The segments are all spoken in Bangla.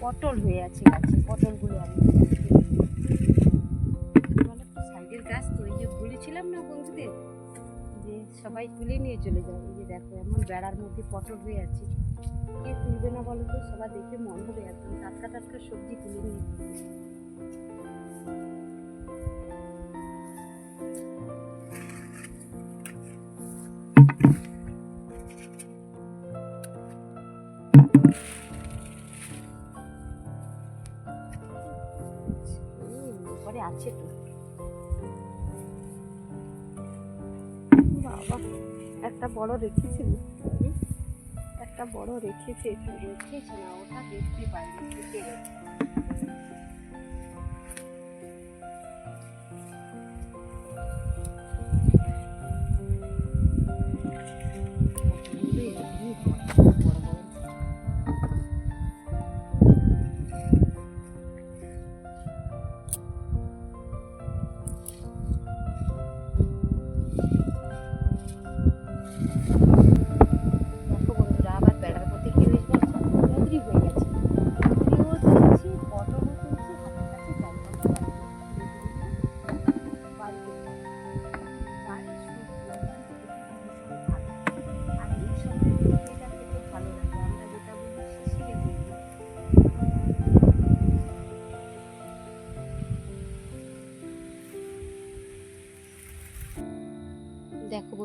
পটল হয়ে আছে গাছে পটলগুলো আমি সাইডের গাছ তো এই যে বলেছিলাম না বন্ধুদের যে সবাই তুলে নিয়ে চলে যাবে এই যে দেখো এমন বেড়ার মধ্যে পটল হয়ে আছে কে তুলবে না বলো তো সবাই দেখে মন হবে একদম টাটকা টাটকা সবজি তুলে নিয়ে যাবে। হুম, বড় রেখেছিলি একটা বড় রেখেছে রেখেছে না ওটা দেখতে পাইনি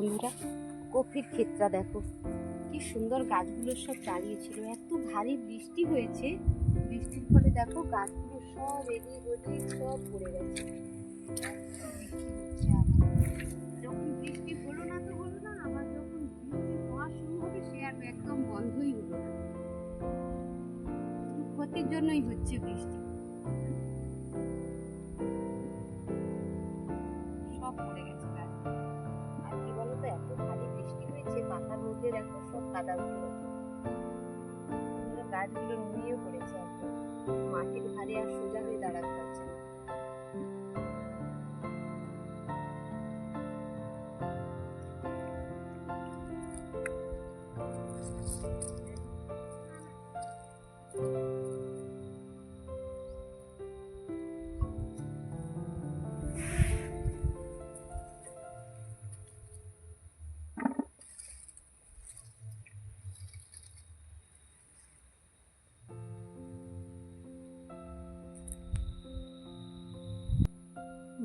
বন্ধুরা, কফির ক্ষেতটা দেখো। কি সুন্দর গাছগুলো সব দাঁড়িয়েছিল এত ভারী বৃষ্টি হয়েছে। বৃষ্টির ফলে দেখো গাছগুলো সব এদিক ওদিক সব পড়ে গেছে। যখন বৃষ্টি হলো না তো না যখন একদম বন্ধই হলো ক্ষতির জন্যই হচ্ছে বৃষ্টি। পুরো গাছগুলো নুয়ে পড়েছে মাটির ভারে আর সোজা হয়ে দাঁড়াতে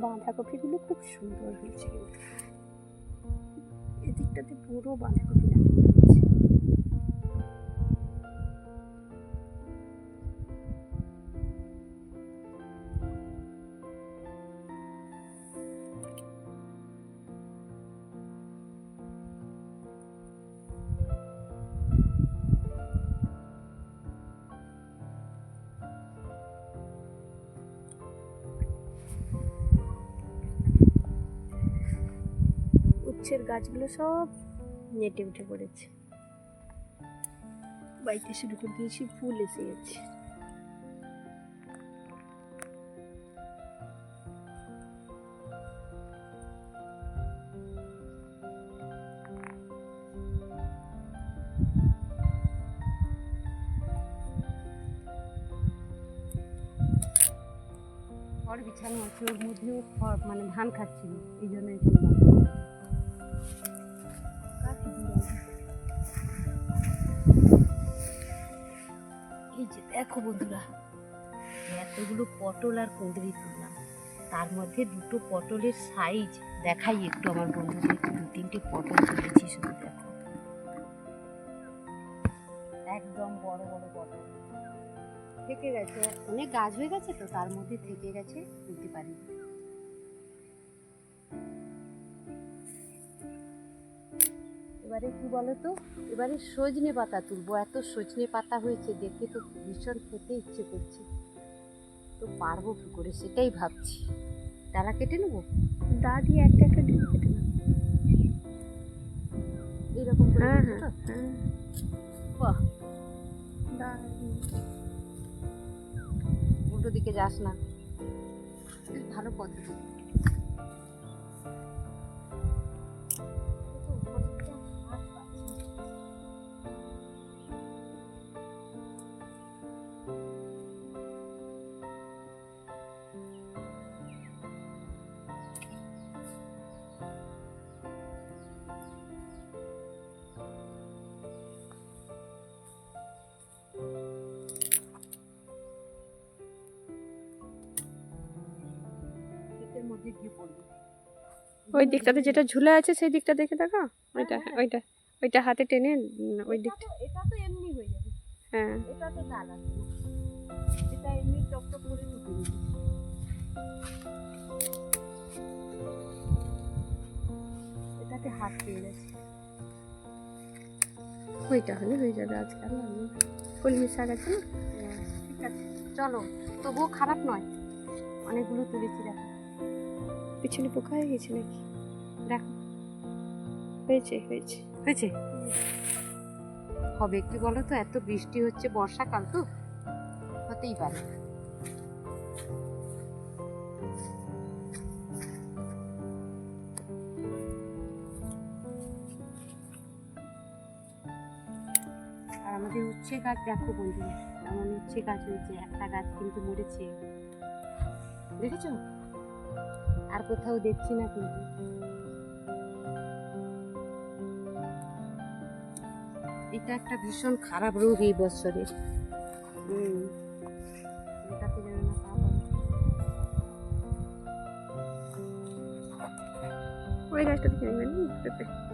বাঁধাকপিগুলো খুব সুন্দর হয়েছে। এদিকটাতে পুরো বাঁধাকপি উচ্ছের গাছগুলো সব নেটে উঠে পড়েছে। বাইতে শুরু করে দিয়েছি, ফুল এসে গেছে। খড় আছে, ওর মধ্যেও মানে ধান খাচ্ছিল, এই জন্য এখানে দেখো বন্ধুরা, এতগুলো পটল আর কুঁদরি তুললাম। তার মধ্যে দুটো পটলের সাইজ দেখাই একটু আমার বন্ধুদের। দু তিনটে পটল তুলেছি শুধু দেখো। একদম বড় বড় পটল। থেকে গেছে, অনেক গাছ হয়ে গেছে তো, তার মধ্যে থেকে গেছে, তুলতে পারি এবারে কি বলো তো এবারে সজনে পাতা তুলবো। এত সজনে পাতা হয়েছে দেখে তো ভীষণ খেতে ইচ্ছে করছে। তো পারব কি করে সেটাই ভাবছি। ডালা কেটে নেব? দা দিয়ে একটা একটা ডিম কেটে নাও। এইরকম করে হ্যাঁ হ্যাঁ হ্যাঁ। বাহ। উল্টো দিকে যাস না। ভালো পদ্ধতি ওই দিকটাতে যেটা ঝুলে আছে সেই দিকটা দেখে দেখো ওইটা ওইটা ওইটা হাতে টেনে ওই দিকটা। এটা তো এমনি হয়ে যাবে। হ্যাঁ। এটা তো দাগ আছে। এটা এমনি টকটক করে দিবি এটাতে হাত পেয়ে গেছে। ওইটা হলে হয়ে যাবে আজকাল আমি কলমি শাক আছে না? হ্যাঁ, ঠিক আছে। চলো তবুও খারাপ নয়। অনেকগুলো তুলেছি দেখো। পিছনে পোকা হয়ে গেছে নাকি? দেখো। হয়েছে হয়েছে। হয়েছে? হবে কি বলো তো? এত বৃষ্টি হচ্ছে বর্ষাকাল তো? হতেই পারে। আর আমাদের উচ্ছে গাছ দেখো বন্ধুরা এমন উচ্ছে গাছ হয়েছে, একটা গাছ কিন্তু মরেছে। দেখেছ? আর কোথাও দেখছি না কিন্তু এটা একটা ভীষণ খারাপ রোগ এই বছরের হুম। এটাতে যেন না ওই গাছটা দেখে নেবেন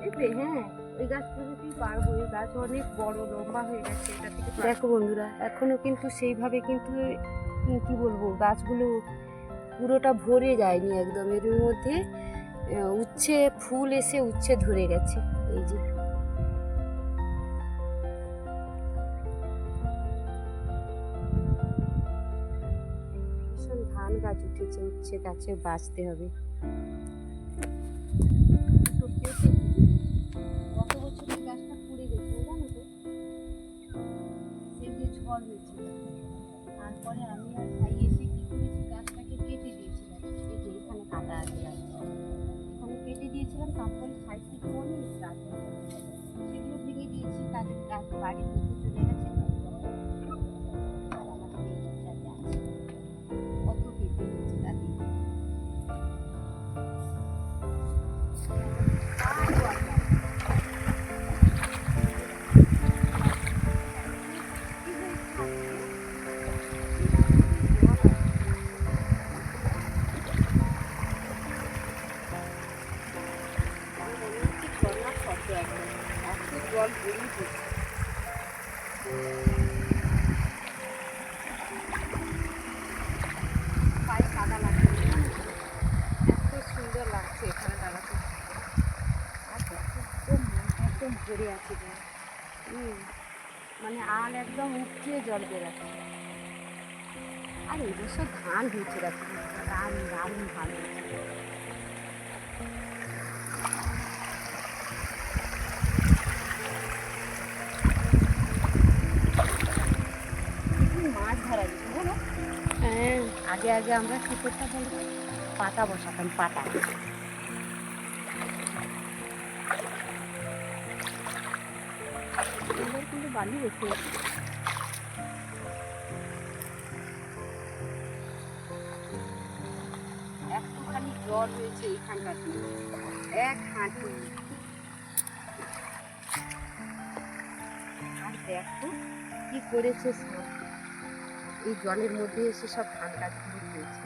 দেখবে হ্যাঁ ওই গাছ থেকেই পারব। এই গাছ অনেক বড় লম্বা হয়ে গেছে এটা থেকে দেখো বন্ধুরা এখনও কিন্তু সেইভাবে কিন্তু কি বলব গাছগুলো পুরোটা ভরে যায়নি একদম। এর মধ্যে উচ্ছে, ফুল এসে উচ্ছে ধরে গেছে। এই যে। ধান গাছ উঠেছে, উচ্ছে গাছে বাঁচতে হবে। গত বছর তারপরে আমি কেটে কাপড় সাইড থেকে অনেক গাছ সেগুলো ভেঙে দিয়েছি তাদের গাছ বাড়ির চলে গেছে। ভরে আছে হুম, মানে আল একদম উঠিয়ে জল বেরাচ্ছে আর এই বছর ধান হয়েছে দেখো দারুণ দারুণ ধান হয়েছে। মাছ ধরা যেত বলো। হ্যাঁ। আগে আগে আমরা কি করতাম পাতা বসাতাম পাতা। কিন্তু বালি বসে একটুখানি জল হয়েছে এখানটাতে এক হাঁটু। আর দেখো কি করেছে সব। এই জলের মধ্যে এসে সব ধান গাছগুলো হয়েছে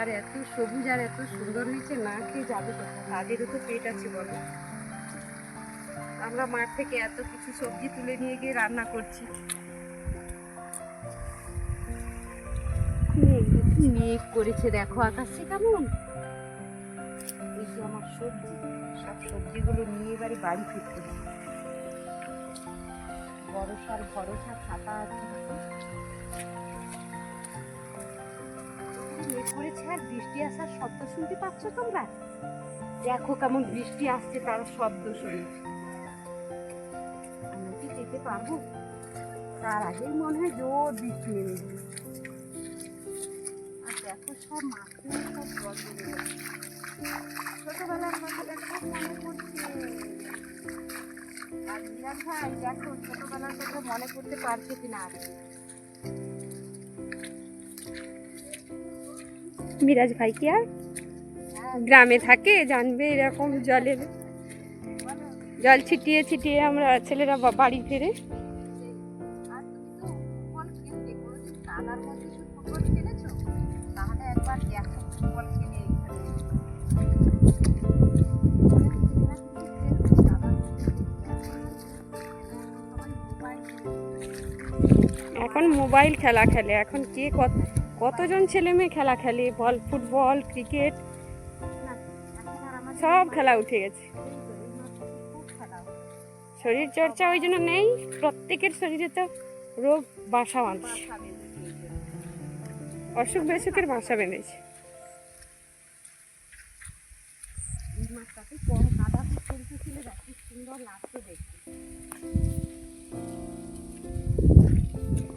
আর এত সবুজ আর এত সুন্দর হয়েছে, না খেয়ে যাবে কোথাও তাদেরও তো পেট আছে বলো। আমরা মাঠ থেকে এত কিছু সবজি তুলে নিয়ে গিয়ে রান্না করছি। মেঘ করেছে দেখো আকাশে কেমন? এই যে আমার সবজি, সব সবজিগুলো নিয়ে এবারে বাড়ি ফিরতে হবে বড়সার ভরসা খাতা আছে। মেঘ করেছে আর বৃষ্টি আসার শব্দ শুনতে পাচ্ছ তোমরা? দেখো কেমন বৃষ্টি আসছে, তার শব্দ শুনে। পারব তার আগেই মনে হয় জোর নেমে যাবে আর দেখো সব মাঠে সব জল ছোটবেলার কথাটা খুব মনে পড়ছে। আর মিরাজ ভাই দেখো ছোটবেলার কথা মনে করতে পারছে কিনা? আর মিরাজ ভাই কি আর? গ্রামে থাকে জানবে এরকম জলের জল ছিটিয়ে ছিটিয়ে আমরা ছেলেরা বাড়ি ফিরে। এখন মোবাইল খেলা খেলে, এখন কে কত, কতজন ছেলে মেয়ে খেলা খেলে? বল, ফুটবল, ক্রিকেট, সব খেলা উঠে গেছে। শরীর চর্চা ওই জন্য নেই, প্রত্যেকের শরীরে তো রোগ, বাসা বাঁধছে অসুখ বেসুখের বাসা বেঁধেছে।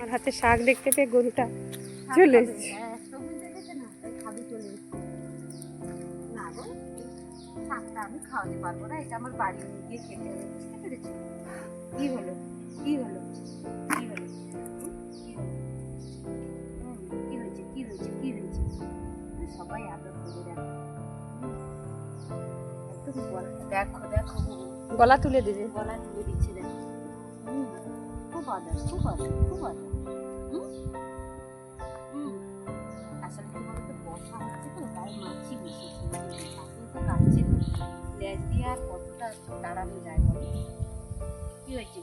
আর হাতে শাক দেখতে পেয়ে গরুটা চলে এসছে। খাওয়াতে পারব না এটা আমার বাড়ি গিয়ে খেতে হবে বুঝতে পেরেছ? কি হলো? কি হলো? কি হলো? কি হয়েছে? কি হয়েছে? কি হয়েছে? সবাই আদর করে দেখো। একদম দেখো দেখো। গলা তুলে দিবে। গলা তুলে দিচ্ছে দেখো। খুব আদর খুব আদর খুব আদর। আসলে কি বলতো বর্ষা হচ্ছে তো তাই মাছি বসেছে। এখন তো কাটছে লেজ দিয়ে আর কতটা দাঁড়ানো যায় বলো? কি হয়েছে